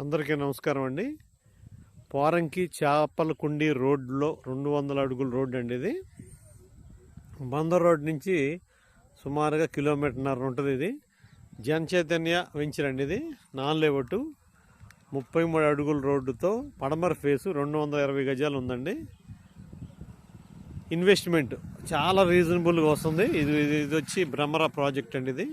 అందరికీ నమస్కారం అండి. పోరంకి చేపలకుండి రోడ్లో రెండు వందల అడుగుల రోడ్డు అండి ఇది. బందర్ రోడ్ నుంచి సుమారుగా కిలోమీటర్న్నర ఉంటుంది ఇది. జన చైతన్య వెంచర్ అండి ఇది. నాన్ లేవట్టు ముప్పై మూడు అడుగుల రోడ్డుతో పడమర ఫేసు రెండు వందల ఇరవై గజాలు ఉందండి. ఇన్వెస్ట్మెంట్ చాలా రీజనబుల్గా వస్తుంది. ఇది ఇది ఇది వచ్చి భ్రమర ప్రాజెక్ట్ అండి ఇది.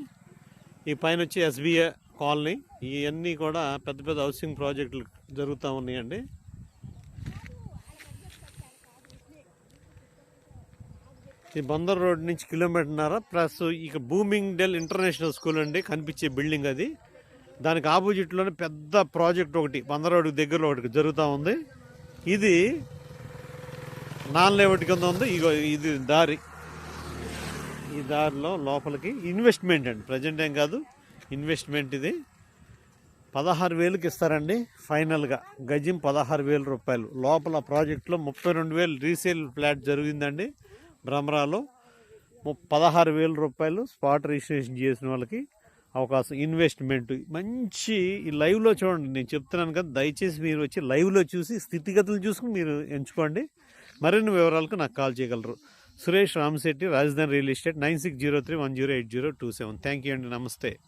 ఈ పైన వచ్చి ఎస్బీఐ కాలనీ. ఇవన్నీ కూడా పెద్ద పెద్ద హౌసింగ్ ప్రాజెక్టులు జరుగుతూ ఉన్నాయండి. ఈ బందర్ రోడ్ నుంచి కిలోమీటర్న్నర. ప్లస్ ఇక బూమింగ్ డెల్ ఇంటర్నేషనల్ స్కూల్ అండి కనిపించే బిల్డింగ్ అది. దానికి ఆపోజిట్లోనే పెద్ద ప్రాజెక్ట్ ఒకటి బందర్ రోడ్కి దగ్గరలో ఒకటి జరుగుతూ ఉంది. ఇది నాన్ లేవట్ కింద ఉంది. ఇగో ఇది దారి. ఈ దారిలో లోపలికి ఇన్వెస్ట్మెంట్ అండి ప్రజెంట్ ఏం కాదు. ఇన్వెస్ట్మెంట్ ఇది. పదహారు వేలకు ఇస్తారండి ఫైనల్గా. గజం పదహారు వేల రూపాయలు. లోపల ప్రాజెక్టులో ముప్పై రెండు వేలు రీసేల్ ఫ్లాట్ జరిగిందండి భ్రమరాలో ము- పదహారు వేల రూపాయలు స్పాట్ రిజిస్ట్రేషన్ చేసిన వాళ్ళకి అవకాశం ఇన్వెస్ట్మెంట్. మంచి ఈ లైవ్లో చూడండి నేను చెప్తున్నాను కదా దయచేసి మీరు వచ్చి లైవ్లో చూసి స్థితిగతులు చూసుకుని మీరు ఎంచుకోండి. మరిన్ని వివరాలకు నాకు కాల్ చేయగలరు. Suresh Ramasetti Rajadhani real estate nine six zero three one zero eight zero two seven. Thank you అండి నమస్తే.